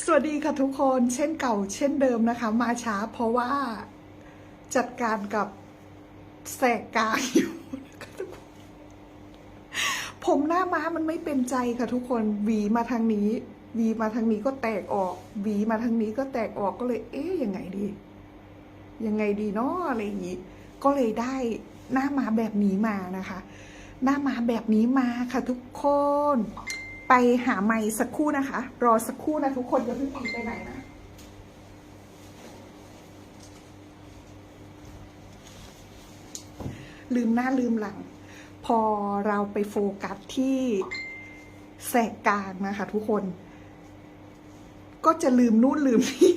สวัสดีค่ะทุกคนเช่นเก่าเช่นเดิมนะคะ มาช้าเพราะว่าจัดการกับแสกกลางอยู่นะคะทุกคนผมหน้าม้ามันไม่เป็นใจค่ะทุกคนหวีมาทางนี้หวีมาทางนี้ก็แตกออกหวีมาทางนี้ก็แตกออกก็เลย เอ๊ยยังไงดี ยังไงดีเนาะอะไรอย่างนี้ก็เลยได้หน้าม้าแบบนี้มานะคะ หน้าม้าแบบนี้มาค่ะทุกคน ไปหาไม้สักครู่นะคะ รอสักครู่นะทุกคนอย่าเพิ่งหนีไปไหนนะลืมหน้าลืมหลัง พอเราไปโฟกัสที่แสกกลางนะคะทุกคน ก็จะลืมนู่นลืมนี่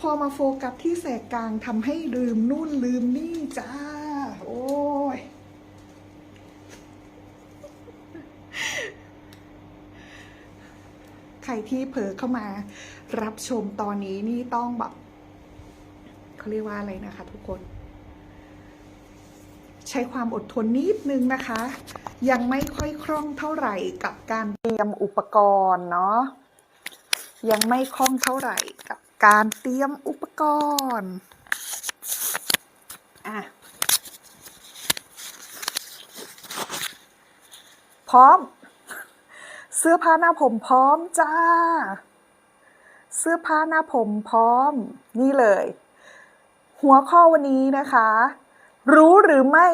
พอมาโฟกัสที่แสกกลางทำให้ลืมนู่นลืมนี่จ้า โอ้ย ใคร ที่เผลอเข้ามารับชมตอนนี้นี่ต้องแบบเขาเรียกว่าอะไรนะคะ ทุกคน ใช้ความอดทนนิดนึงนะคะ ยังไม่ค่อยคล่องเท่าไหร่กับการเตรียมอุปกรณ์เนาะยังไม่คล่องเท่าไหร่กับการเตรียมอุปกรณ์อะพร้อม เสื้อผ้าหน้าผมพร้อมจ้า เสื้อผ้าหน้าผมพร้อม นี่เลย หัวข้อวันนี้นะคะ รู้หรือไม่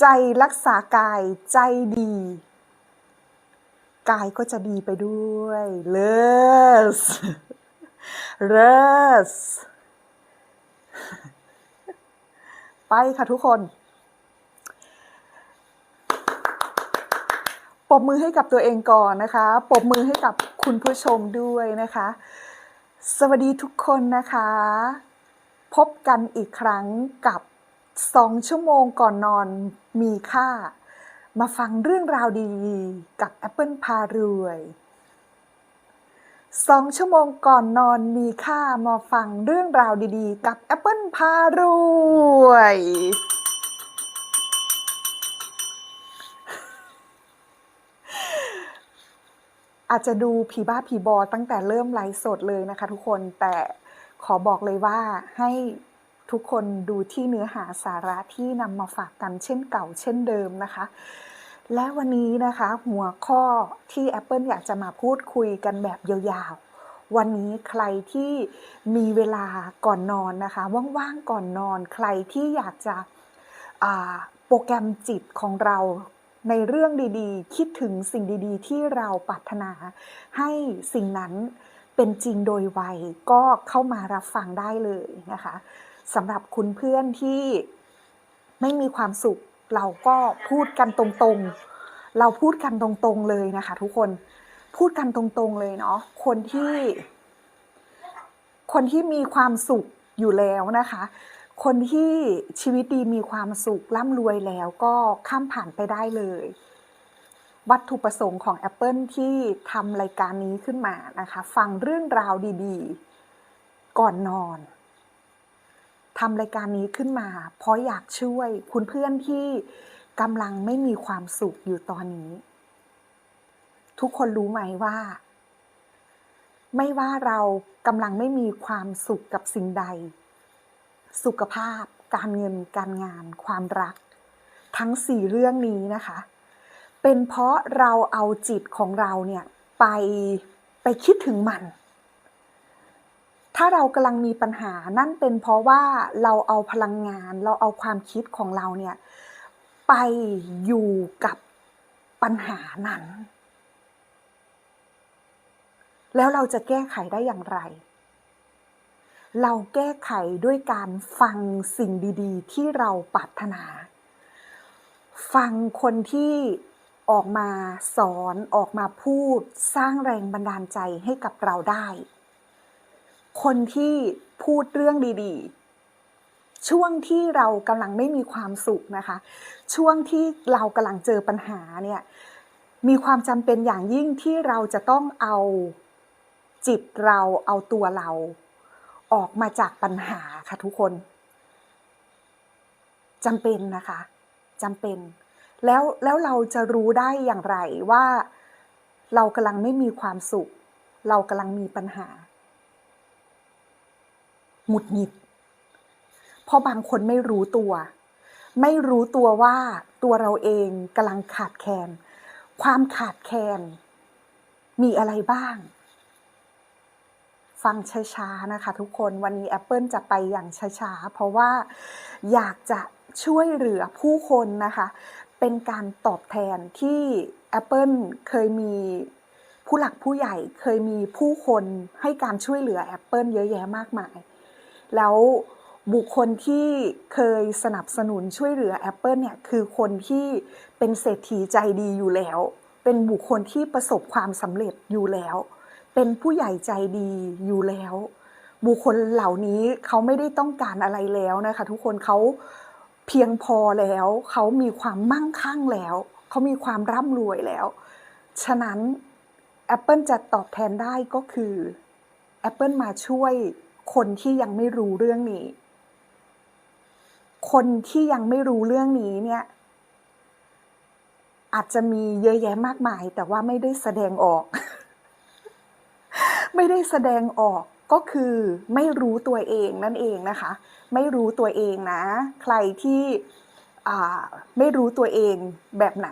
ใจรักษากายใจดี กายก็จะดีไปด้วยเลิศเลิศไปค่ะทุกคน ปบมือให้กับตัวเองก่อนนะคะ ปบมือให้กับคุณผู้ชมด้วยนะคะ สวัสดีทุกคนนะคะ พบกันอีกครั้งกับสองชั่วโมงก่อนนอนมีค่า มาฟังเรื่องราวดีๆ กับ Apple พารวยสองชั่วโมงก่อนนอนมีค่ามาฟังเรื่องราวดีๆ กับ Apple พารวย อาจจะดูผีบ้าผีบอตั้งแต่เริ่มไลฟ์สดเลยนะคะ ทุกคนแต่ขอบอกเลยว่าให้ทุกคนดูที่เนื้อหาสาระที่นำมาฝากกันเช่นเก่าเช่นเดิมนะคะ และวันนี้นะคะหัวข้อที่ Apple อยากจะมาพูดคุยกันแบบยาวๆ วันนี้ใครที่มีเวลาก่อนนอนนะคะ ว่างๆก่อนนอน ใครที่อยากจะโปรแกรมจิตของเรา ในเรื่องดีๆ คิดถึงสิ่งดีๆ ที่เราปรารถนา ให้สิ่งนั้นเป็นจริงโดยไวก็เข้ามารับฟังได้เลยนะคะสำหรับคุณเพื่อนที่ไม่มีความสุข เราก็พูดกันตรงๆ เราพูดกันตรงๆเลยนะคะ ทุกคนพูดกันตรงๆเลยเนาะคนที่ คนที่มีความสุขอยู่แล้วนะคะ คนที่ชีวิตดีมีความสุขร่ำรวยแล้วก็ข้ามผ่านไปได้เลย วัตถุประสงค์ของ Apple ที่ทำรายการนี้ขึ้นมานะคะ ฟังเรื่องราวดีๆ ก่อนนอนทำรายการนี้ขึ้นมา เพราะอยากช่วยคุณเพื่อนที่กำลังไม่มีความสุขอยู่ตอนนี้ ทุกคนรู้ไหมว่า ไม่ว่าเรากำลังไม่มีความสุขกับสิ่งใด สุขภาพ การเงิน การงาน ความรัก ทั้งสี่เรื่องนี้นะคะ เป็นเพราะเราเอาจิตของเราเนี่ยไปไปคิดถึงมัน ถ้าเรากำลังมีปัญหานั่นเป็นเพราะว่าเราเอาพลังงาน เราเอาความคิดของเราเนี่ยไปอยู่กับปัญหานั้น แล้วเราจะแก้ไขได้อย่างไร เราแก้ไขด้วยการฟังสิ่งดีๆ ที่เราปรารถนา ฟังคนที่ออกมาสอนออกมาพูด สร้างแรงบันดาลใจให้กับเราได้ คนที่พูดเรื่องดีๆ ช่วงที่เรากำลังไม่มีความสุขนะคะ ช่วงที่เรากำลังเจอปัญหาเนี่ยมีความจำเป็นอย่างยิ่งที่เราจะต้องเอาจิตเราเอาตัวเรา ออกมาจากปัญหาค่ะทุกคนจำเป็นนะคะจำเป็น แล้วแล้วเราจะรู้ได้อย่างไรว่า เรากำลังไม่มีความสุข เรากำลังมีปัญหาหงุดหงิด เพราะบางคนไม่รู้ตัว ไม่รู้ตัวว่าตัวเราเองกำลังขาดแคลนความขาดแคลนมีอะไรบ้าง ฟังช้าๆนะคะ ทุกคนวันนี้ Apple จะไปอย่างช้าๆ เพราะว่าอยากจะช่วยเหลือผู้คนนะคะ เป็นการตอบแทนที่ Apple เคยมีผู้หลักผู้ใหญ่เคยมีผู้คนให้การช่วยเหลือ Apple เยอะแยะมากมาย แล้วบุคคลที่เคยสนับสนุนช่วยเหลือ Apple เนี่ยคือคนที่เป็นเศรษฐีใจดีอยู่แล้ว เป็นบุคคลที่ประสบความสำเร็จอยู่แล้ว เป็นผู้ใหญ่ใจดีอยู่แล้ว บุคคลเหล่านี้เขาไม่ได้ต้องการอะไรแล้วนะคะ ทุกคนเขาเพียงพอแล้ว เขามีความมั่งคั่งแล้ว เขามีความร่ำรวยแล้ว ฉะนั้น Apple จะตอบแทนได้ก็คือ Apple มาช่วยคนที่ยังไม่รู้เรื่องนี้ คนที่ยังไม่รู้เรื่องนี้เนี่ย อาจจะมีเยอะแยะมากมาย แต่ว่าไม่ได้แสดงออก ไม่ได้แสดงออกก็คือไม่รู้ตัวเองนั่นเองนะคะ ไม่รู้ตัวเองนะ ใครที่ไม่รู้ตัวเองแบบไหน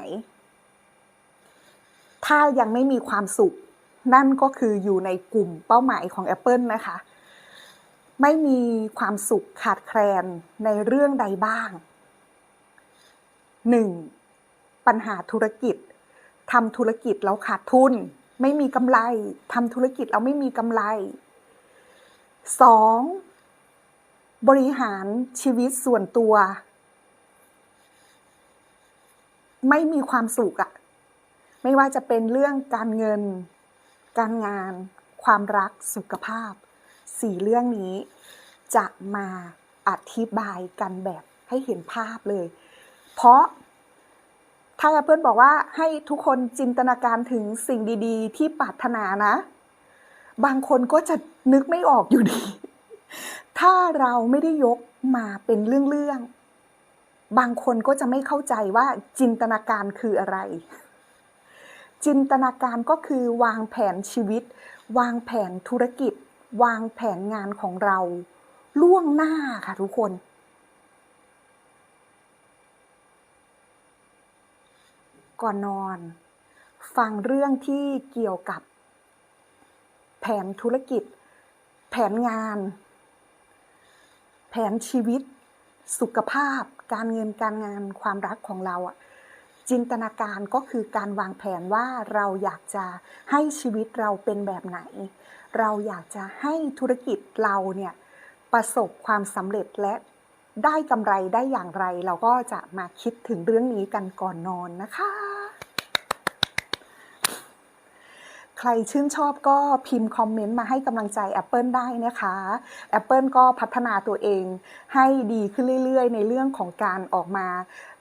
ถ้ายังไม่มีความสุข นั่นก็คืออยู่ในกลุ่มเป้าหมายของ Apple นะคะ ไม่มีความสุขขาดแคลนในเรื่องใดบ้าง 1. ปัญหาธุรกิจทำธุรกิจแล้วขาดทุน ไม่มีกำไรทำธุรกิจแล้วไม่มีกำไร 2. บริหารชีวิตส่วนตัว ไม่มีความสุขอะไม่ว่าจะเป็นเรื่องการเงิน การงาน ความรักสุขภาพสี่เรื่องนี้ จะมาอธิบายกันแบบให้เห็นภาพเลย เพราะ ถ้า Apple บอกว่าให้ทุกคนจินตนาการถึงสิ่งดี ๆ ที่ปรารถนานะ บางคนก็จะนึกไม่ออกอยู่ดี ถ้าเราไม่ได้ยกมาเป็นเรื่องๆ บางคนก็จะไม่เข้าใจว่าจินตนาการคืออะไร จินตนาการก็คือวางแผนชีวิต วางแผนธุรกิจ วางแผนงานของเรา ล่วงหน้าค่ะทุกคน ก่อนนอน ฟังเรื่องที่เกี่ยวกับ แผนธุรกิจ แผนงาน แผนชีวิต สุขภาพ การเงินการงานความรักของเราอะจินตนาการก็คือการวางแผนว่าเราอยากจะให้ชีวิตเราเป็นแบบไหน เราอยากจะให้ธุรกิจเราเนี่ยประสบความสำเร็จและ ได้กำไรได้อย่างไร เราก็จะมาคิดถึงเรื่องนี้กันก่อนนอนนะคะ ใครชื่นชอบก็พิมพ์คอมเมนต์มาให้กำลังใจ Apple ได้นะคะ Apple ก็พัฒนาตัวเองให้ดีขึ้นเรื่อย ๆ ในเรื่องของการออกมา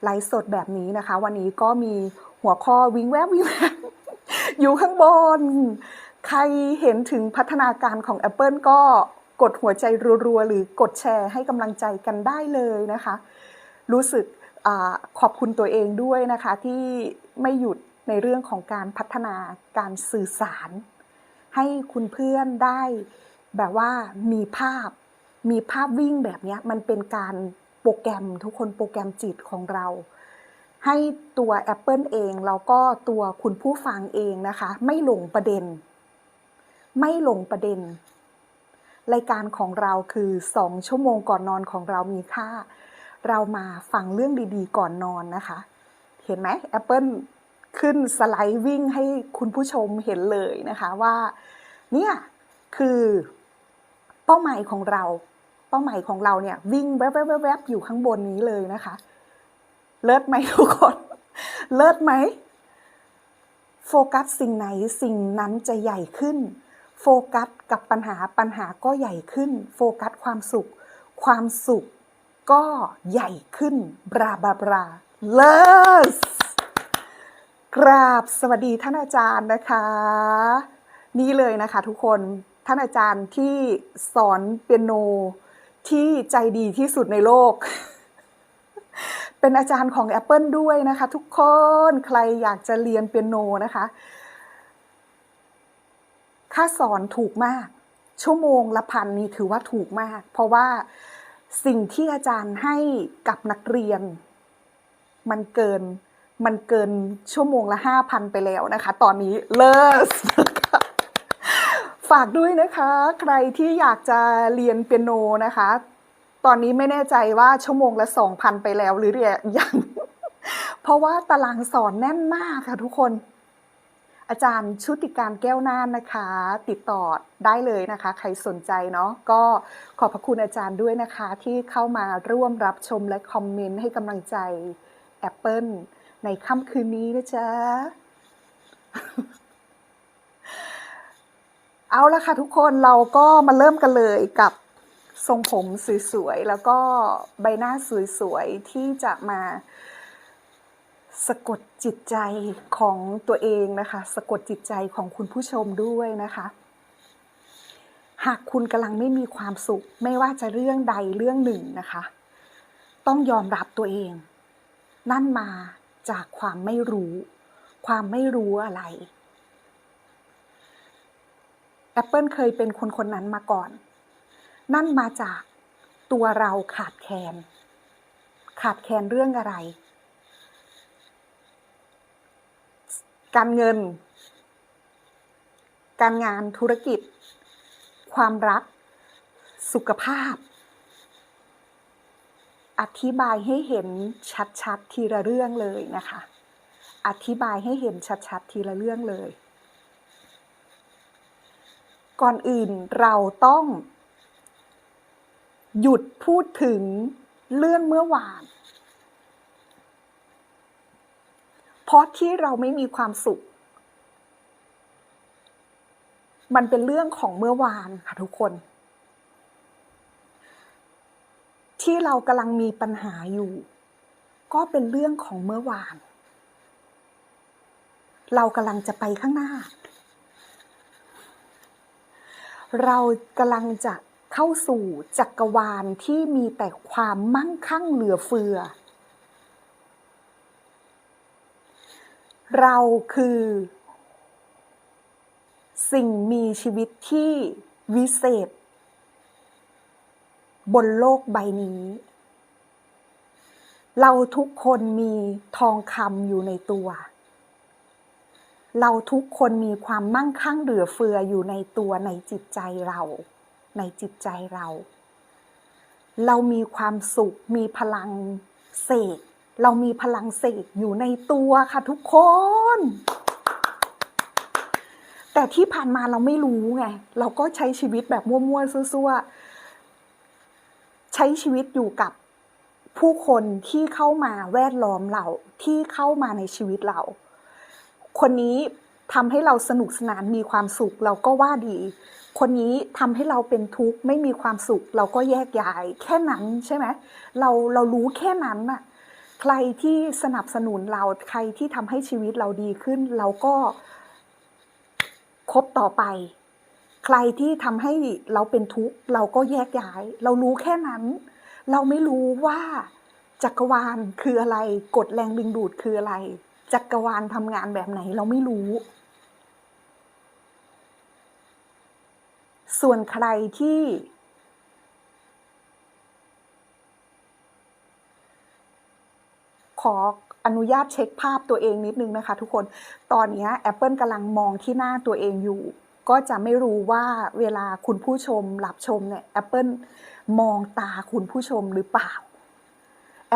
ไลฟ์สดแบบนี้นะคะ วันนี้ก็มีหัวข้อวิงแวบวิงแวบอยู่ข้างบน ใครเห็นถึงพัฒนาการของ Apple ก็ กดหัวใจรัวๆ หรือกดแชร์ให้กำลังใจกันได้เลยนะคะ รู้สึกอขอบคุณตัวเองด้วยนะคะที่ไม่หยุดในเรื่องของการพัฒนาการสื่อสาร ให้คุณเพื่อนได้แบบว่ามีภาพ มีภาพวิ่งแบบนี้มันเป็นการโปรแกรมทุกคนโปรแกรมจิตของเรา ให้ตัว Apple เองแล้วก็ตัวคุณผู้ฟังเองนะคะ ไม่หลงประเด็น ไม่หลงประเด็น รายการของเราคือสองชั่วโมงก่อนนอนของเรามีค่า เรามาฟังเรื่องดีๆ ก่อนนอนนะคะ เห็นไหม Apple ขึ้นสไลด์วิ่งให้คุณผู้ชมเห็นเลยนะคะว่า เนี่ยคือเป้าหมายของเรา เป้าหมายของเราเนี่ยวิ่งแวบๆๆอยู่ข้างบนนี้เลยนะคะ เลิศไหมทุกคน เลิศไหมโฟกัสสิ่งไหนสิ่งนั้นจะใหญ่ขึ้น โฟกัสกับปัญหาปัญหาก็ใหญ่ขึ้น โฟกัสความสุข ความสุขก็ใหญ่ขึ้น บราบราบราเลิศกราบสวัสดีท่านอาจารย์นะคะ นี่เลยนะคะทุกคนท่านอาจารย์ที่สอนเปียโนที่ใจดีที่สุดในโลก เป็นอาจารย์ของ Apple ด้วยนะคะ ทุกคนใครอยากจะเรียนเปียโนนะคะ คค่าสอนถูกมาก ชั่วโมงละพันนี่ถือว่าถูกมาก เพราะว่าสิ่งที่อาจารย์ให้กับนักเรียน มันเกินมันเกินชั่วโมงละห้าพันไปแล้วนะคะ ตอนนี้เลิศฝากด้วยนะคะ ใครที่อยากจะเรียนเปียโนนะคะ ตอนนี้ไม่แน่ใจว่าชั่วโมงละสองพันไปแล้วหรือยัง เพราะว่าตารางสอนแน่นมากค่ะทุกคน อาจารย์ชุติการแก้วน่านนะคะ ติดต่อได้เลยนะคะ ใครสนใจเนาะก็ขอบพระคุณอาจารย์ด้วยนะคะ ที่เข้ามาร่วมรับชมและคอมเมนต์ให้กำลังใจ Apple ในค่ำคืนนี้นะจ๊ะ เอาละค่ะทุกคนเราก็มาเริ่มกันเลยกับทรงผมสวยๆ แล้วก็ใบหน้าสวยๆ ที่จะมา สะกดจิตใจของตัวเองนะคะ สะกดจิตใจของคุณผู้ชมด้วยนะคะ หากคุณกำลังไม่มีความสุข ไม่ว่าจะเรื่องใดเรื่องหนึ่งนะคะ ต้องยอมรับตัวเอง นั่นมาจากความไม่รู้ ความไม่รู้อะไร Apple เคยเป็นคนคนนั้นมาก่อน นั่นมาจากตัวเราขาดแคลนขาดแคลนเรื่องอะไร การเงิน การงานธุรกิจ ความรัก สุขภาพ อธิบายให้เห็นชัดๆทีละเรื่องเลยนะคะ อธิบายให้เห็นชัดๆทีละเรื่องเลย ก่อนอื่นเราต้อง หยุดพูดถึงเรื่องเมื่อวาน เพราะที่เราไม่มีความสุข มันเป็นเรื่องของเมื่อวานค่ะทุกคน ที่เรากำลังมีปัญหาอยู่ ก็เป็นเรื่องของเมื่อวาน เรากำลังจะไปข้างหน้า เรากำลังจะเข้าสู่จักรวาลที่มีแต่ความมั่งคั่งเหลือเฟือ เราคือ สิ่งมีชีวิตที่วิเศษ บนโลกใบนี้ เราทุกคนมีทองคำอยู่ในตัว เราทุกคนมีความมั่งคั่งเหลือเฟืออยู่ในตัวในจิตใจเรา ในจิตใจเรา เรามีความสุขมีพลังเสก เรามีพลังเสกอยู่ในตัวค่ะทุกคน แต่ที่ผ่านมาเราไม่รู้ไง เราก็ใช้ชีวิตแบบมั่วๆซั่วๆใช้ชีวิตอยู่กับผู้คนที่เข้ามาแวดล้อมเราที่เข้ามาในชีวิตเรา คนนี้ทำให้เราสนุกสนานมีความสุขเราก็ว่าดี คนนี้ทำให้เราเป็นทุกข์ไม่มีความสุข เราก็แยกย้าย แค่นั้นใช่ไหมเราเรารู้แค่นั้นน่ะ ใครที่สนับสนุนเราใครที่ทำให้ชีวิตเราดีขึ้น เราก็คบต่อไป ใครที่ทำให้เราเป็นทุกข์เราก็แยกย้าย เรารู้แค่นั้น เราไม่รู้ว่าจักรวาลคืออะไร กฎแรงดึงดูดคืออะไร จักรวาลทำงานแบบไหนเราไม่รู้ ส่วนใครที่ ขออนุญาตเช็คภาพตัวเองนิดนึงนะคะ ทุกคน ตอนนี้ Apple กำลังมองที่หน้าตัวเองอยู่ ก็จะไม่รู้ว่าเวลาคุณผู้ชมรับชมเนี่ย Apple มองตาคุณผู้ชมหรือเปล่า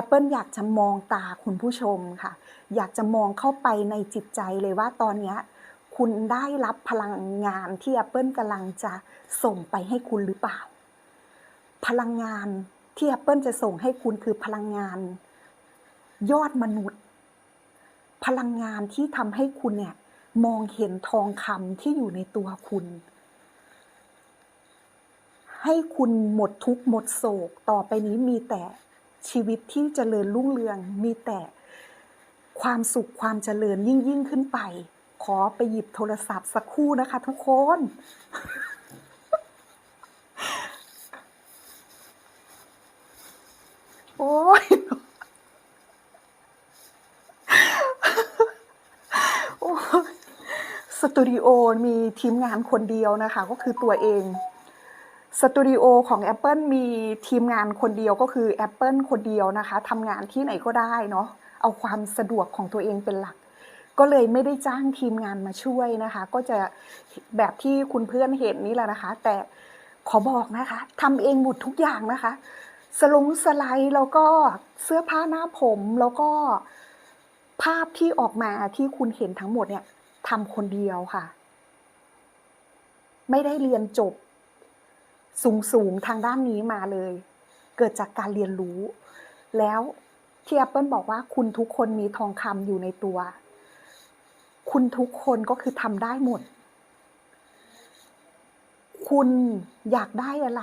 Apple อยากจะมองตาคุณผู้ชมค่ะ อยากจะมองเข้าไปในจิตใจเลยว่าตอนนี้คุณได้รับพลังงานที่ Apple กำลังจะส่งไปให้คุณหรือเปล่า พลังงานที่ Apple จะส่งให้คุณคือพลังงาน ยอดมนุษย์ พลังงานที่ทำให้คุณเนี่ย มองเห็นทองคำที่อยู่ในตัวคุณ ให้คุณหมดทุกข์หมดโศกต่อไปนี้มีแต่ชีวิตที่เจริญรุ่งเรือง มีแต่ความสุขความเจริญยิ่งยิ่งขึ้นไป ขอไปหยิบโทรศัพท์สักครู่นะคะทุกคนโอ้ย โอ้ยส ตูดิโอมีทีมงานคนเดียวนะคะ ก็คือตัวเองสตูดิโอของ Apple มีทีมงานคนเดียวก็คือ Apple คนเดียวนะคะทำงานที่ไหนก็ได้เนาะเอาความสะดวกของตัวเองเป็นหลัก ก็เลยไม่ได้จ้างทีมงานมาช่วยนะคะ ก็จะแบบที่คุณเพื่อนเห็นนี่แหละนะคะ แต่ขอบอกนะคะทำเองหมดทุกอย่างนะคะ สลงสไลด์แล้วก็เสื้อผ้าหน้าผมแล้วก็ภาพที่ออกมาที่คุณเห็นทั้งหมดเนี่ย ทำคนเดียวค่ะ ไม่ได้เรียนจบ สูงสูงทางด้านนี้มาเลย เกิดจากการเรียนรู้ แล้วที่ Apple บอกว่าคุณทุกคนมีทองคำอยู่ในตัว คุณทุกคนก็คือทำได้หมด คุณอยากได้อะไร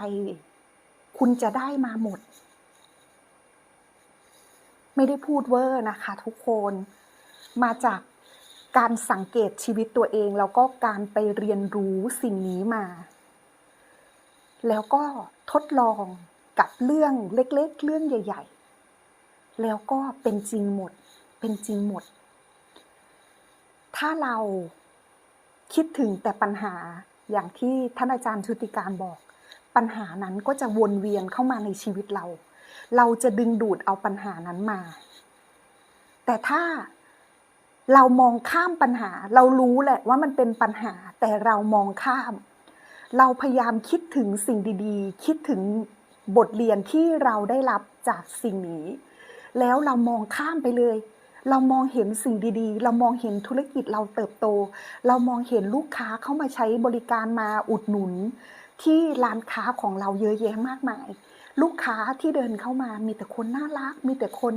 คุณจะได้มาหมด ไม่ได้พูดเวอร์นะคะ ทุกคนมาจาก การสังเกตชีวิตตัวเองแล้วก็การไปเรียนรู้สิ่งนี้มา แล้วก็ทดลองกับเรื่องเล็ก ๆ เรื่องใหญ่ ๆ แล้วก็เป็นจริงหมด เป็นจริงหมด ถ้าเราคิดถึงแต่ปัญหาอย่างที่ท่านอาจารย์ชุติการบอก ปัญหานั้นก็จะวนเวียนเข้ามาในชีวิตเรา เราจะดึงดูดเอาปัญหานั้นมา แต่ถ้า เรามองข้ามปัญหา เรารู้แหละว่ามันเป็นปัญหา แต่เรามองข้าม เราพยายามคิดถึงสิ่งดีๆ คิดถึงบทเรียนที่เราได้รับจากสิ่งนี้ แล้วเรามองข้ามไปเลย เรามองเห็นสิ่งดีๆ เรามองเห็นธุรกิจเราเติบโต เรามองเห็นลูกค้าเข้ามาใช้บริการมาอุดหนุน ที่ร้านค้าของเราเยอะแยะมากมาย ลูกค้าที่เดินเข้ามามีแต่คนน่ารัก มีแต่คน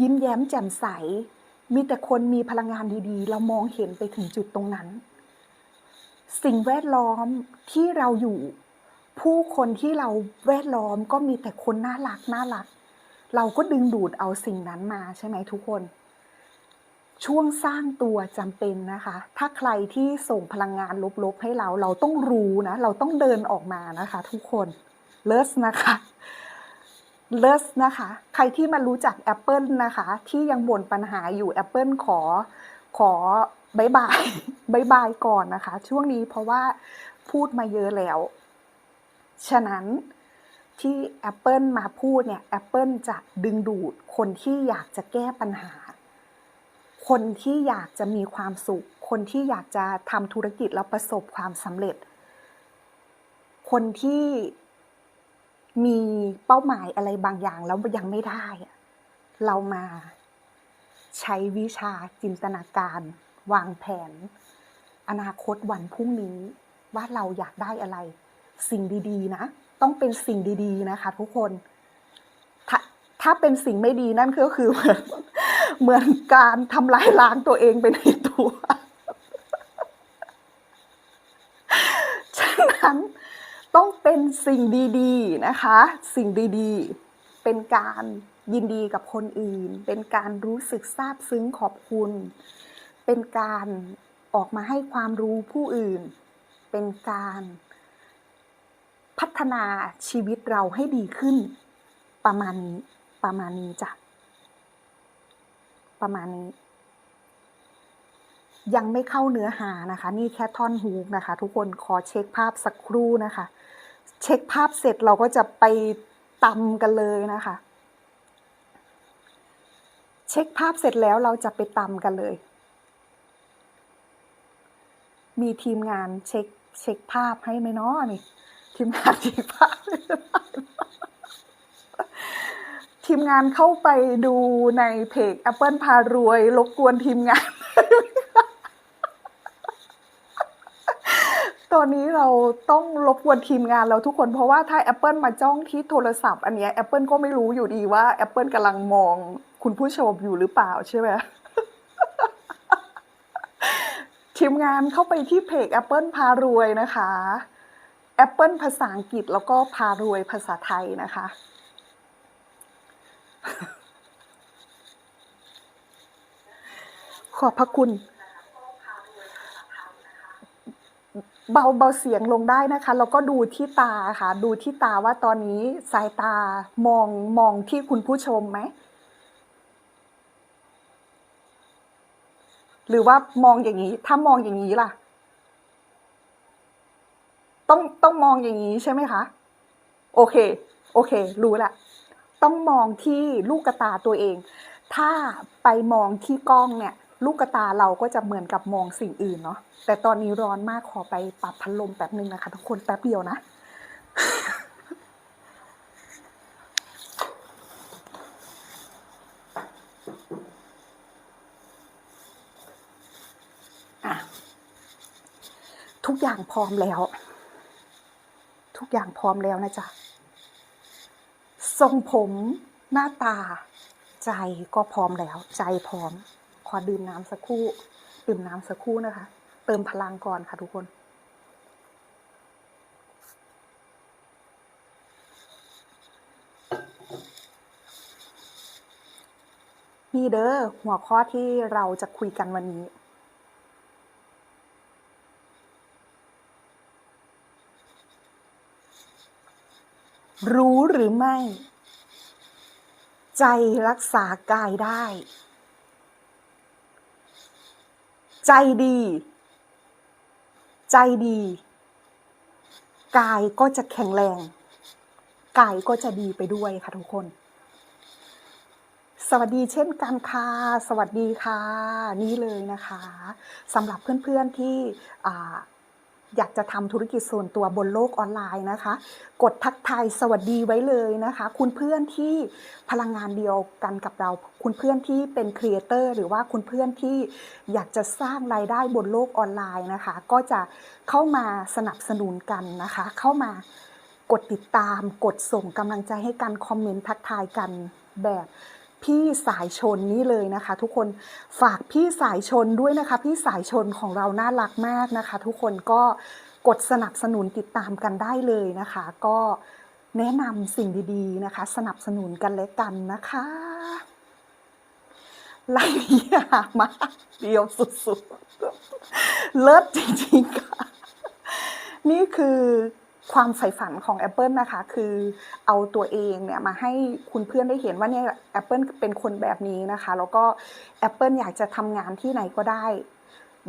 ยิ้มแย้มแจ่มใส มีแต่คนมีพลังงานดีๆ เรามองเห็นไปถึงจุดตรงนั้น สิ่งแวดล้อมที่เราอยู่ ผู้คนที่เราแวดล้อมก็มีแต่คนน่ารักน่ารัก เราก็ดึงดูดเอาสิ่งนั้นมาใช่ไหมทุกคน ช่วงสร้างตัวจำเป็นนะคะ ถ้าใครที่ส่งพลังงานลบๆให้เรา เราต้องรู้นะ เราต้องเดินออกมานะคะ ทุกคนเลิศนะคะ เลิศนะคะ ใครที่มารู้จัก Apple นะคะ ที่ยังบ่นปัญหาอยู่ Apple ขอขอบายบายบายบายก่อนนะคะ ช่วงนี้เพราะว่าพูดมาเยอะแล้ว ฉะนั้นที่ Apple มาพูดเนี่ย Apple จะดึงดูดคนที่อยากจะแก้ปัญหา คนที่อยากจะมีความสุข คนที่อยากจะทำธุรกิจแล้วประสบความสำเร็จ คนที่ มีเป้าหมายอะไรบางอย่างแล้วยังไม่ได้ เรามาใช้วิชาจินตนาการ วางแผน อนาคตวันพรุ่งนี้ ว่าเราอยากได้อะไร สิ่งดีๆ นะ ต้องเป็นสิ่งดีๆ นะคะ ทุกคนถ้าถ้าเป็นสิ่งไม่ดีนั่นก็คือเหมือนเหมือนการทำลายล้างตัวเองไปในตัว ฉะนั้นต้อง เป็นสิ่งดีๆนะคะ สิ่งดีๆ เป็นการยินดีกับคนอื่น เป็นการรู้สึกซาบซึ้งขอบคุณ เป็นการออกมาให้ความรู้ผู้อื่น เป็นการพัฒนาชีวิตเราให้ดีขึ้น ประมาณนี้ ประมาณนี้จ้ะ ประมาณนี้ ยังไม่เข้าเนื้อหานะคะ นี่แค่ท่อนฮุกนะคะ ทุกคนขอเช็คภาพสักครู่นะคะ เช็คภาพเสร็จเราก็จะไปตำกันเลยนะคะ เช็คภาพเสร็จแล้วเราจะไปตำกันเลย มีทีมงานเช็คเช็คภาพให้ไหมเนาะนี่ ทีมงานเช็คภาพ ทีมงานเข้าไปดูในเพจ Apple พารวยรบกวนทีมงาน ต อนนี้เราต้องรบกวนทีมงานเราทุกคนเพราะว่าถ้า Apple มาจ้องที่โทรศัพท์ อันนี้ Apple ก็ไม่รู้อยู่ดีว่า Apple กำลังมองคุณผู้ชมอยู่หรือเปล่าใช่ไหมทีมงานเข้าไปที่เพจ Apple พารวยนะคะ Apple ภาษาอังกฤษแล้วก็พารวยภาษาไทยนะคะ ขอบพระคุณ เบาเบาเสียงลงได้นะคะแล้วก็ดูที่ตาค่ะ ดูที่ตาว่าตอนนี้สายตามองมองที่คุณผู้ชมไหมหรือว่ามองอย่างนี้ ถ้ามองอย่างนี้ล่ะ ต้องต้องมองอย่างนี้ใช่ไหมคะ โอเค โอเค รู้ละ ต้องมองที่ลูกตาตัวเอง ถ้าไปมองที่กล้องเนี่ย ลูกตาเราก็จะเหมือนกับมองสิ่งอื่นเนาะแต่ตอนนี้ร้อนมากขอไปปรับพัดลมแป๊บนึงนะคะ ทุกคนแป๊บเดียวนะทุกอย่างพร้อมแล้ว ทุกอย่างพร้อมแล้วนะจ๊ะทรงผมหน้าตา ใจก็พร้อมแล้ว ใจพร้อม อดื่มน้ำสักครู่ดื่มน้ำสักครู่นะคะ เติมพลังก่อนค่ะทุกคนนี่เด้อหัวข้อที่เราจะคุยกันวันนี้ รู้หรือไม่ ใจรักษากายได้ ใจดี ใจดี กายก็จะแข็งแรง กายก็จะดีไปด้วยค่ะทุกคน สวัสดีเช่นกันค่ะ สวัสดีค่ะ นี่เลยนะคะสำหรับเพื่อนๆที่ อยากจะทำธุรกิจส่วนตัวบนโลกออนไลน์นะคะ กดทักทายสวัสดีไว้เลยนะคะ คุณเพื่อนที่พลังงานเดียวกันกับเรา คุณเพื่อนที่เป็นครีเอเตอร์หรือว่าคุณเพื่อนที่อยากจะสร้างรายได้บนโลกออนไลน์นะคะ ก็จะเข้ามาสนับสนุนกันนะคะ เข้ามากดติดตามกดส่งกำลังใจให้กันคอมเมนต์ทักทายกันแบบ พี่สายชนนี่เลยนะคะ ทุกคนฝากพี่สายชนด้วยนะคะ พี่สายชนของเราน่ารักมากนะคะ ทุกคนก็กดสนับสนุนติดตามกันได้เลยนะคะ ก็แนะนำสิ่งดีๆนะคะ สนับสนุนกันและกันนะคะไล่ยามาเดียวสุดๆ เลิศจริงๆค่ะ นี่คือ ความใฝ่ฝันของ Apple นะคะ คือเอาตัวเองเนี่ยมาให้คุณเพื่อนได้เห็นว่าเนี่ย Apple เป็นคนแบบนี้นะคะ แล้วก็ Apple อยากจะทำงานที่ไหนก็ได้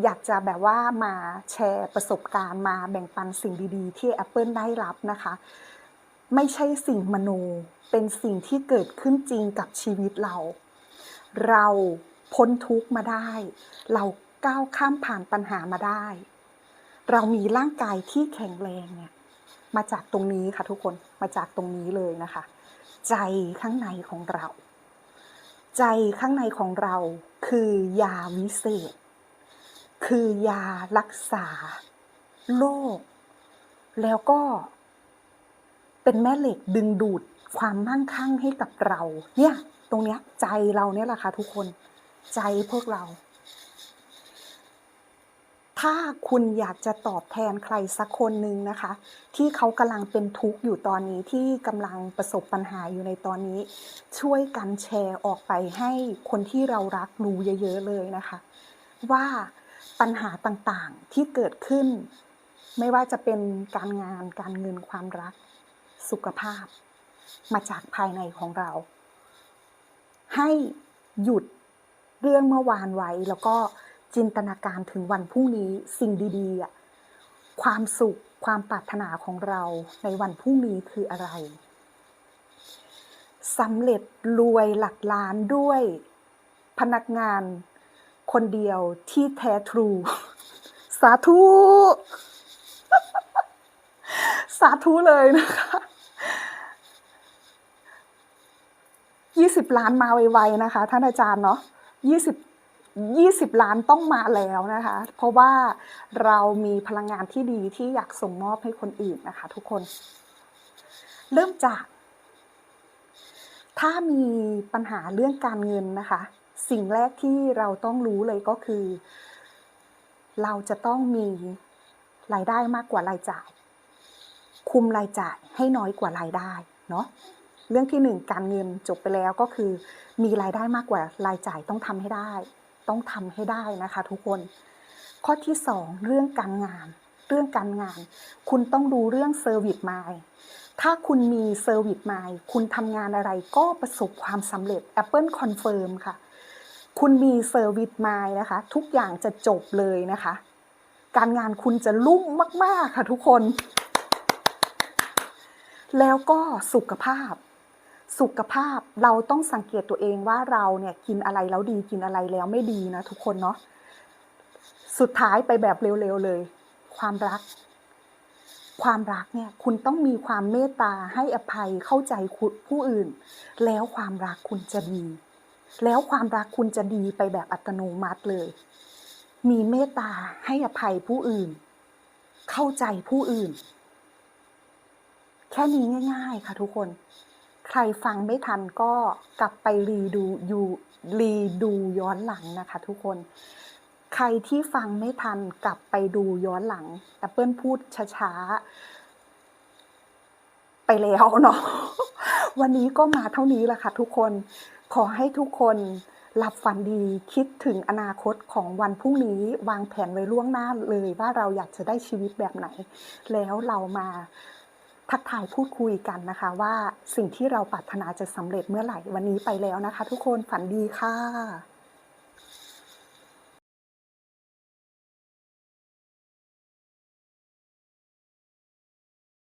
อยากจะแบบว่ามาแชร์ประสบการณ์มาแบ่งปันสิ่งดีๆ ที่ Apple ได้รับนะคะ ไม่ใช่สิ่งมโนเป็นสิ่งที่เกิดขึ้นจริงกับชีวิตเรา เราพ้นทุกมาได้ เราก้าวข้ามผ่านปัญหามาได้ เรามีร่างกายที่แข็งแรงเนี่ย มาจากตรงนี้ค่ะทุกคนมาจากตรงนี้เลยนะคะ ใจข้างในของเรา ใจข้างในของเราคือยาวิเศษ คือยารักษาโรคแล้วก็ เป็นแม่เหล็กดึงดูดความมั่งคั่งให้กับเรา เนี่ย ตรงเนี้ยใจเราเนี่ยแหละค่ะทุกคน ใจพวกเรา ถ้าคุณอยากจะตอบแทนใครสักคนหนึ่งนะคะ ที่เขากำลังเป็นทุกข์อยู่ตอนนี้ที่กำลังประสบปัญหาอยู่ในตอนนี้ ช่วยกันแชร์ออกไปให้คนที่เรารักรู้เยอะ ๆ เลยนะคะ ว่าปัญหาต่างๆที่เกิดขึ้น ไม่ว่าจะเป็นการงานการเงินความรัก สุขภาพ มาจากภายในของเรา ให้หยุดเรื่องเมื่อวานไว้แล้วก็ จินตนาการถึงวันพรุ่งนี้สิ่งดีๆ ความสุขความปรารถนาของเราในวันพรุ่งนี้คืออะไรสำเร็จรวยหลักล้านด้วยพนักงานคนเดียวที่แท้ทรู สาธุ สาธุเลยนะคะยี่สิบล้านมาไวๆนะคะ ท่านอาจารย์เนาะยี่สิบ ยี่สิบล้านต้องมาแล้วนะคะ เพราะว่าเรามีพลังงานที่ดีที่อยากส่งมอบให้คนอื่นนะคะ ทุกคน เริ่มจาก ถ้ามีปัญหาเรื่องการเงินนะคะ สิ่งแรกที่เราต้องรู้เลยก็คือ เราจะต้องมีรายได้มากกว่ารายจ่าย คุมรายจ่ายให้น้อยกว่ารายได้เนาะเรื่องที่หนึ่งการเงินจบไปแล้วก็คือ มีรายได้มากกว่ารายจ่ายต้องทำให้ได้ ต้องทำให้ได้นะคะ ทุกคน ข้อที่สองเรื่องการงาน เรื่องการงาน คุณต้องดูเรื่องเซอร์วิสมายถ้าคุณมีเซอร์วิสมายคุณทำงานอะไรก็ประสบความสำเร็จ Apple Confirm ค่ะ คุณมีเซอร์วิสมายนะคะ ทุกอย่างจะจบเลยนะคะ การงานคุณจะรุ่งมาก ๆ ค่ะทุกคน แล้วก็สุขภาพ สุขภาพเราต้องสังเกตตัวเองว่าเราเนี่ยกินอะไรแล้วดีกินอะไรแล้วไม่ดีนะทุกคนเนาะสุดท้ายไปแบบเร็วๆเลย ความรัก ความรักเนี่ยคุณต้องมีความเมตตาให้อภัยเข้าใจผู้อื่น แล้วความรักคุณจะดี แล้วความรักคุณจะดีไปแบบอัตโนมัติเลย มีเมตตาให้อภัยผู้อื่น เข้าใจผู้อื่น แค่นี้ง่าย ๆ ค่ะทุกคน ใครฟังไม่ทันก็กลับไปรีดูยูรีดูย้อนหลังนะคะทุกคน ใครที่ฟังไม่ทันกลับไปดูย้อนหลังแอปเปิลพูดช้าๆ ไปแล้วเนาะวันนี้ก็มาเท่านี้แหละค่ะทุกคนขอให้ทุกคนหลับฝันดีคิดถึงอนาคตของวันพรุ่งนี้วางแผนไว้ล่วงหน้าเลยว่าเราอยากจะได้ชีวิตแบบไหน แล้วเรามา ทักทายพูดคุยกันนะคะ ว่าสิ่งที่เราปรารถนาจะสำเร็จเมื่อไหร่วันนี้ไปแล้วนะคะ ทุกคนฝันดีค่ะ